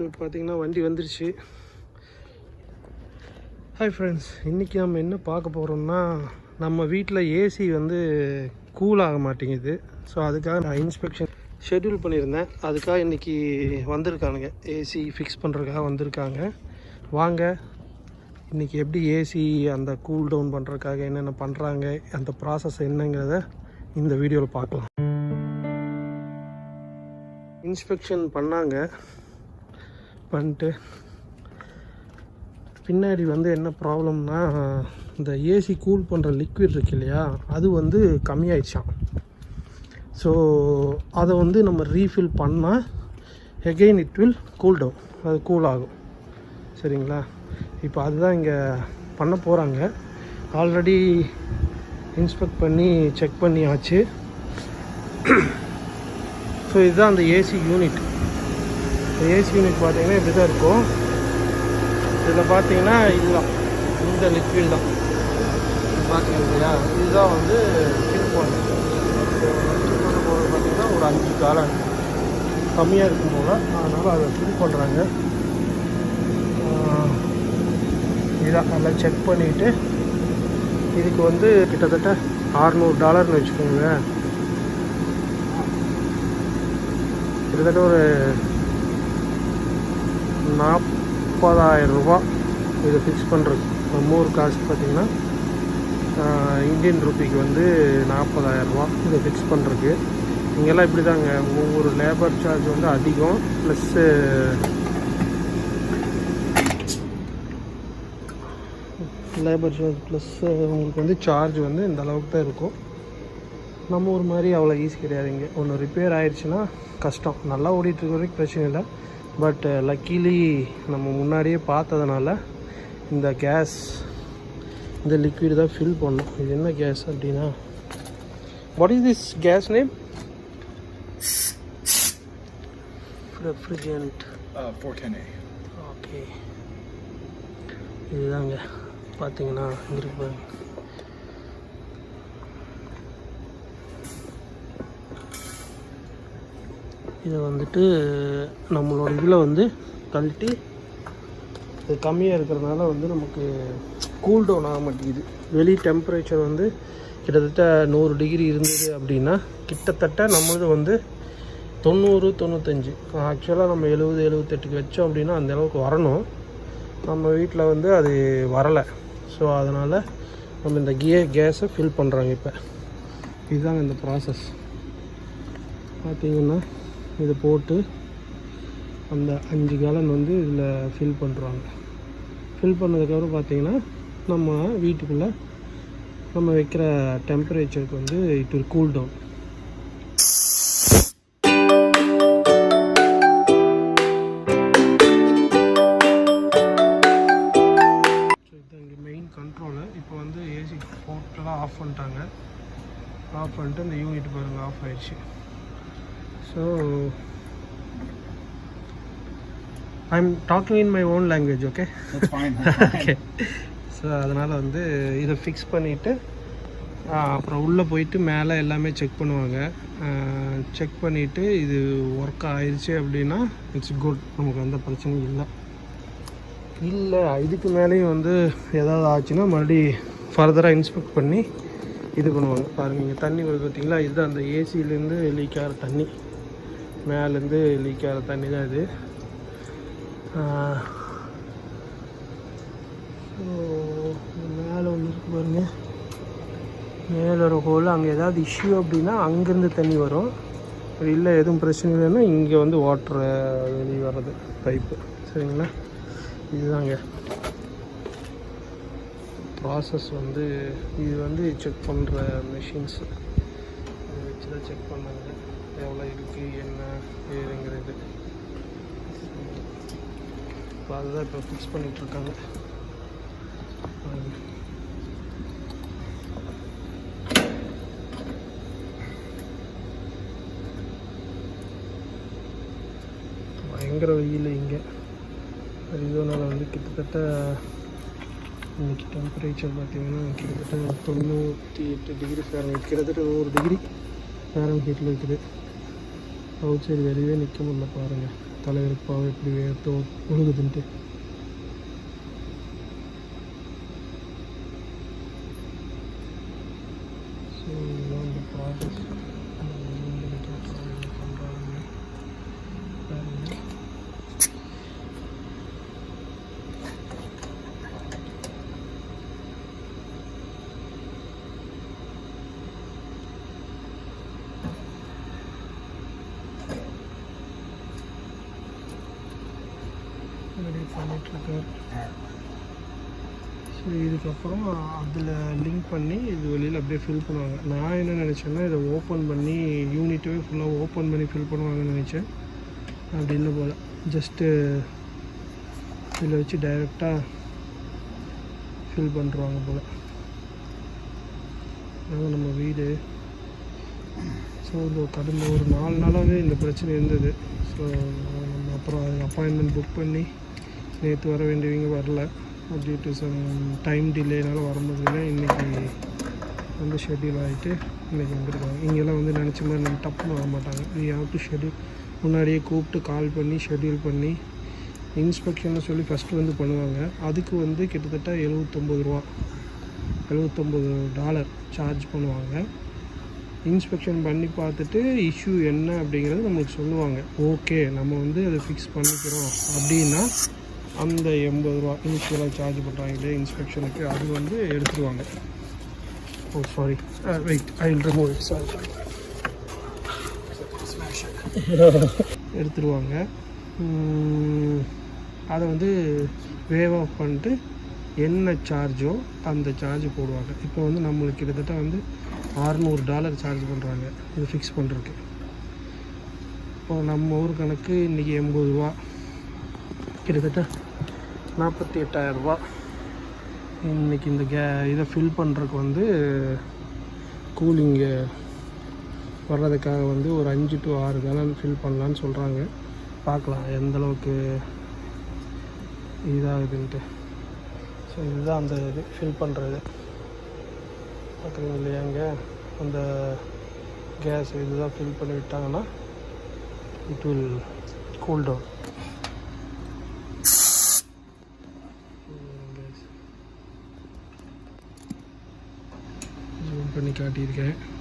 So பார்த்தீங்கன்னா வண்டி வந்துருச்சு. ஹாய் ஃப்ரெண்ட்ஸ் இன்றைக்கி நம்ம என்ன பார்க்க போகிறோம்னா நம்ம வீட்டில் ஏசி வந்து கூல் ஆக மாட்டேங்குது. ஸோ அதுக்காக நான் இன்ஸ்பெக்ஷன் ஷெட்யூல் பண்ணியிருந்தேன். அதுக்காக இன்றைக்கி வந்திருக்கானுங்க. ஏசி ஃபிக்ஸ் பண்ணுறதுக்காக வந்திருக்காங்க. வாங்க இன்றைக்கி எப்படி ஏசி அந்த கூல் டவுன் பண்ணுறதுக்காக என்னென்ன பண்ணுறாங்க அந்த ப்ராசஸ் என்னங்கிறத இந்த வீடியோவில் பார்க்கலாம். இன்ஸ்பெக்ஷன் பண்ணாங்க. பண்ணிட்டு பின்னாடி வந்து என்ன ப்ராப்ளம்னா இந்த ஏசி கூல் பண்ணுற லிக்விட் இருக்கு இல்லையா அது வந்து கம்மியாயிடுச்சான் ஸோ அதை வந்து நம்ம ரீஃபில் பண்ணால் again it will cool down அது கூல் ஆகும். சரிங்களா? இப்போ அதுதான் இங்கே பண்ண போகிறாங்க ஆல்ரெடி இன்ஸ்பெக்ட் பண்ணி செக் பண்ணியாச்சு. ஸோ இதுதான் அந்த ஏசி யூனிட் ஏசி யூனிட் பார்த்தீங்கன்னா இப்படி தான் இருக்கும். இதில் பார்த்தீங்கன்னா இதுதான். இந்த லிக்விட் தான். பார்த்தீங்க இல்லையா? இதுதான் வந்து ஃபில் பண்ணு பண்ண போகிறது பார்த்தீங்கன்னா ஒரு அஞ்சு. காலம் கம்மியாக இருக்கும் போல். அதனால் அதை ஃபில் பண்ணுறாங்க இதான். நல்லா செக் பண்ணிவிட்டு இதுக்கு வந்து கிட்டத்தட்ட அறநூறு டாலர்னு வச்சுக்கோங்க கிட்டத்தட்ட ஒரு நாற்பதாயிரம் ரூபா இதை ஃபிக்ஸ் பண்ணுறது நம்ம காசு பார்த்திங்கன்னா இந்தியன் ருப்பிக்கு வந்து நாற்பதாயிரம் ரூபா இதை ஃபிக்ஸ் பண்ணுறதுக்கு இங்கெல்லாம் இப்படி தாங்க ஒவ்வொரு லேபர் சார்ஜ் வந்து அதிகம். ப்ளஸ்ஸு லேபர் சார்ஜ் ப்ளஸ் உங்களுக்கு வந்து சார்ஜ் வந்து இந்த அளவுக்கு தான் இருக்கும். நம்ம ஒரு மாதிரி அவ்வளோ ஈஸி கிடையாது இங்கே ஒன்று ரிப்பேர் ஆயிடுச்சுன்னா கஷ்டம். நல்லா ஓடிட்டுருக்க வரைக்கும் பிரச்சனை இல்லை. பட் லக்கீலி நம்ம முன்னாடியே பார்த்ததுனால இந்த கேஸ் இந்த லிக்விட் தான் ஃபில் பண்ணோம். இது என்ன கேஸ் அப்படின்னா what is this gas name refrigerant Uh, 410A. Okay இதுதாங்க. பார்த்தீங்கன்னா இருக்கு பாருங்க. இதை வந்துட்டு நம்மளோட இதில் வந்து கழட்டி இது கம்மியாக இருக்கிறதுனால வந்து நமக்கு கூல் டவுன் ஆக மாட்டேங்குது. வெளி டெம்பரேச்சர் வந்து கிட்டத்தட்ட நூறு டிகிரி இருந்தது அப்படின்னா கிட்டத்தட்ட நம்மளது வந்து தொண்ணூறு தொண்ணூத்தஞ்சு. ஆக்சுவலாக நம்ம எழுபது எழுபத்தெட்டுக்கு வச்சோம் அப்படின்னா அந்த அளவுக்கு வரணும். நம்ம வீட்டில் வந்து அது வரலை. ஸோ அதனால் நம்ம இந்த கியர் கேஸை ஃபில் பண்ணுறாங்க இப்போ. இதுதாங்க இந்த ப்ராசஸ் பார்த்திங்கன்னா இதை போட்டு அந்த அஞ்சு கேலன் வந்து இதில் ஃபில் பண்ணுறாங்க ஃபில் பண்ணதுக்கப்புறம் பார்த்தீங்கன்னா நம்ம வீட்டுக்குள்ளே நம்ம வைக்கிற டெம்பரேச்சருக்கு வந்து it will cool down main இப்போ வந்து ஏசி ஆஃப் பண்ணிட்டாங்க. ஆஃப் பண்ணிட்டு இந்த யூனிட் பாருங்கள் ஆஃப் ஆயிடுச்சு. So I am talking in my own language okay That's fine. Okay so அதனால் வந்து இதை ஃபிக்ஸ் பண்ணிவிட்டு அப்புறம் உள்ளே போயிட்டு மேலே எல்லாமே செக் பண்ணுவாங்க. செக் பண்ணிவிட்டு இது ஒர்க் ஆயிடுச்சு அப்படின்னா இட்ஸ் குட் நமக்கு எந்த பிரச்சனையும் இல்லை. இல்லை இதுக்கு மேலேயும் வந்து ஏதாவது ஆச்சுன்னா மறுபடி ஃபர்தராக இன்ஸ்பெக்ட் பண்ணி இது பண்ணுவாங்க. பாருங்கள் இங்கே தண்ணி வருது பார்த்தீங்களா? இதுதான் அந்த ஏசிலேருந்து லீக் ஆகிற தண்ணி. மேலேருந்து லீக் ஆகிற தண்ணி தான் இது. மேலே ஒன்று இருக்கு பாருங்க. மேலே ஒரு ஹோல் அங்கே ஏதாவது இஷ்யூ அப்படின்னா அங்கேருந்து தண்ணி வரும். அப்படி இல்லை எதுவும் பிரச்சனை இல்லைன்னா இங்கே வந்து வாட்ரு வெளியே வர்றது பைப்பு சரிங்களா? இதுதாங்க. ப்ராசஸ் வந்து இது வந்து செக் பண்ணுற மிஷின்ஸு தான் செக் பண்ணாங்க. எவ்வளோ இருக்குது என்ன ஏதுங்கிறது. இப்போ அதுதான் இப்போ ஃபிக்ஸ் பண்ணிகிட்ருக்காங்க பயங்கர வெயில் இங்கே. அரிசோனாவில் வந்து கிட்டத்தட்ட இன்றைக்கி டெம்பரேச்சர் பார்த்தீங்கன்னா கிட்டத்தட்ட தொண்ணூற்றி எட்டு டிகிரி ஃபேரன்ஹீட் கிட்டத்தட்ட நூறு டிகிரி ஃபேரன்ஹீட்டில் இருக்குது. அவுட் சைடு வெளியே நிற்க முடியல பாருங்கள் தலைவருக்கு பாவம் எப்படி வேர்த்தோ உழுகுதுன்ட்டு ஸோ இதுதான் இந்த ப்ராசஸ் பண்ணுறாங்க பாருங்க ரெடி பண்ணிகிட்ருக்கார் ஸோ இதுக்கப்புறம் அதில் லிங்க் பண்ணி இது வெளியில் அப்படியே ஃபில் பண்ணுவாங்க. நான் என்ன நினச்சேன்னா இதை ஓப்பன் பண்ணி யூனிட்டே ஃபுல்லாக ஓப்பன் பண்ணி ஃபில் பண்ணுவாங்கன்னு நினச்சேன். அப்படி இல்லை போல். ஜஸ்ட்டு இதில் வச்சு டைரெக்டாக ஃபில் பண்ணுறாங்க போல். அதான் நம்ம வீடு. ஸோ இந்த கடந்த ஒரு நாலு நாளாகவே இந்த பிரச்சனை இருந்தது. ஸோ நம்ம அப்புறம் அப்பாயின்மெண்ட் புக் பண்ணி நேற்று வர வேண்டியவங்க வரல. டியூ டு சம் டைம் டிலேனால வர முடியல இன்றைக்கி வந்து ஷெட்யூல் ஆகிட்டு இன்றைக்கி வந்திருக்காங்க. இங்கெல்லாம் வந்து நினச்ச மாதிரி நம்ம டப்புன்னு வர மாட்டாங்க. வி ஹாவ் டு ஷெட்யூல் முன்னாடியே கூப்பிட்டு கால் பண்ணி ஷெட்யூல் பண்ணி இன்ஸ்பெக்ஷன் சொல்லி ஃபஸ்ட்டு வந்து பண்ணுவாங்க. அதுக்கு வந்து கிட்டத்தட்ட எழுபத்தொம்பது ரூபா எழுபத்தொம்பது டாலர் சார்ஜ் பண்ணுவாங்க. இன்ஸ்பெக்ஷன் பண்ணி பார்த்துட்டு இஷ்யூ என்ன அப்படிங்கிறது நம்மளுக்கு சொல்லுவாங்க. ஓகே நம்ம வந்து அதை ஃபிக்ஸ் பண்ணிக்கிறோம். அப்படின்னா அந்த எண்பது ரூபா இனிஷியலாக சார்ஜ் பண்ணுறாங்களே இன்ஸ்பெக்ஷனுக்கு அது வந்து எடுத்துருவாங்க. ஓ sorry wait I will remove it sorry எடுத்துருவாங்க. அதை வந்து வேவ் ஆஃப் பண்ணிட்டு என்ன சார்ஜோ அந்த சார்ஜ் போடுவாங்க. இப்போ வந்து நம்மளுக்கு கிட்டத்தட்ட வந்து அறநூறு டாலர் சார்ஜ் பண்ணுறாங்க இது ஃபிக்ஸ் பண்ணுறதுக்கு இப்போ நம்ம ஊர் கணக்கு இன்றைக்கி எண்பது ரூபா. கிட்டத்தட்ட நாற்பத்தி எட்டாயிரரூபா இன்றைக்கி இந்த கே இதை ஃபில் பண்ணுறதுக்கு வந்து கூலிங்கு வர்றதுக்காக வந்து ஒரு அஞ்சு டு ஆறு கலன் ஃபில் பண்ணலான்னு சொல்கிறாங்க பார்க்கலாம் எந்தளவுக்கு இதாகுதுன்ட்டு. ஸோ இதுதான் அந்த இது ஃபில் பண்ணுறது பார்க்குறீங்க இல்லையாங்க? அந்த கேஸ் இதுதான் ஃபில் பண்ணி விட்டாங்கன்னா it will cool down start Eid का है